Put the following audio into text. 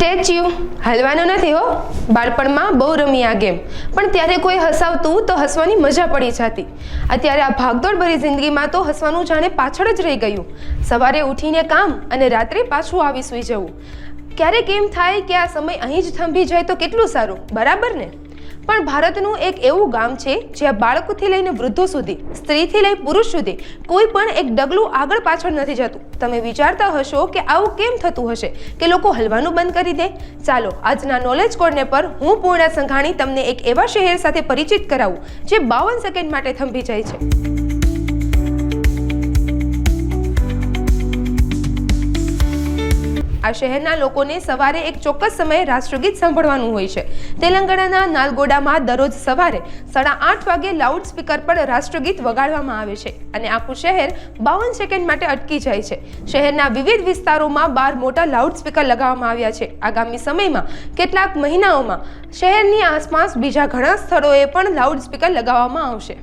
Statue હલવાનું નથી હો. બાળપણમાં બહુ રમી આ ગેમ. પણ ત્યારે કોઈ હસાવતું તો હસવાની મજા પડી જતી. અત્યારે આ ભાગદોડ ભરી જિંદગીમાં તો હસવાનું જાણે પાછળ જ રહી ગયું. સવારે ઉઠીને કામ અને રાત્રે પાછું આવી સૂઈ જવું. ક્યારેક એમ થાય કે આ સમય અહીં જ થંભી જાય તો કેટલું સારું? બરાબર ને? પણ ભારતનું એક એવું ગામ છે જ્યાં બાળકોથી લઈને વૃદ્ધો સુધી, સ્ત્રીથી લઈ પુરુષ સુધી કોઈ પણ એક ડગલું આગળ પાછળ નથી જતું. તમે વિચારતા હશો કે આવું કેમ થતું હશે? કે લોકો હલવાનું બંધ કરી દે? ચાલો, આજના નોલેજ કોર્નર પર હું પૂર્ણા સંઘાણી તમને એક એવા શહેર સાથે પરિચિત કરાવું, જે બાવન સેકન્ડ માટે થંભી જાય છે. આ શહેરના લોકોને સવારે એક ચોક્કસ સમયે રાષ્ટ્રગીત સાંભળવાનું હોય છે. તેલંગાણાના નાલગોડામાં દરરોજ સવારે સાડા આઠ વાગે લાઉડ સ્પીકર પર રાષ્ટ્રગીત વગાડવામાં આવે છે અને આખું શહેર બાવન સેકન્ડ માટે અટકી જાય છે. શહેરના વિવિધ વિસ્તારોમાં બાર મોટા લાઉડ સ્પીકર લગાવવામાં આવ્યા છે. આગામી સમયમાં કેટલાક મહિનાઓમાં શહેરની આસપાસ બીજા ઘણા સ્થળોએ પણ લાઉડ સ્પીકર લગાવવામાં આવશે.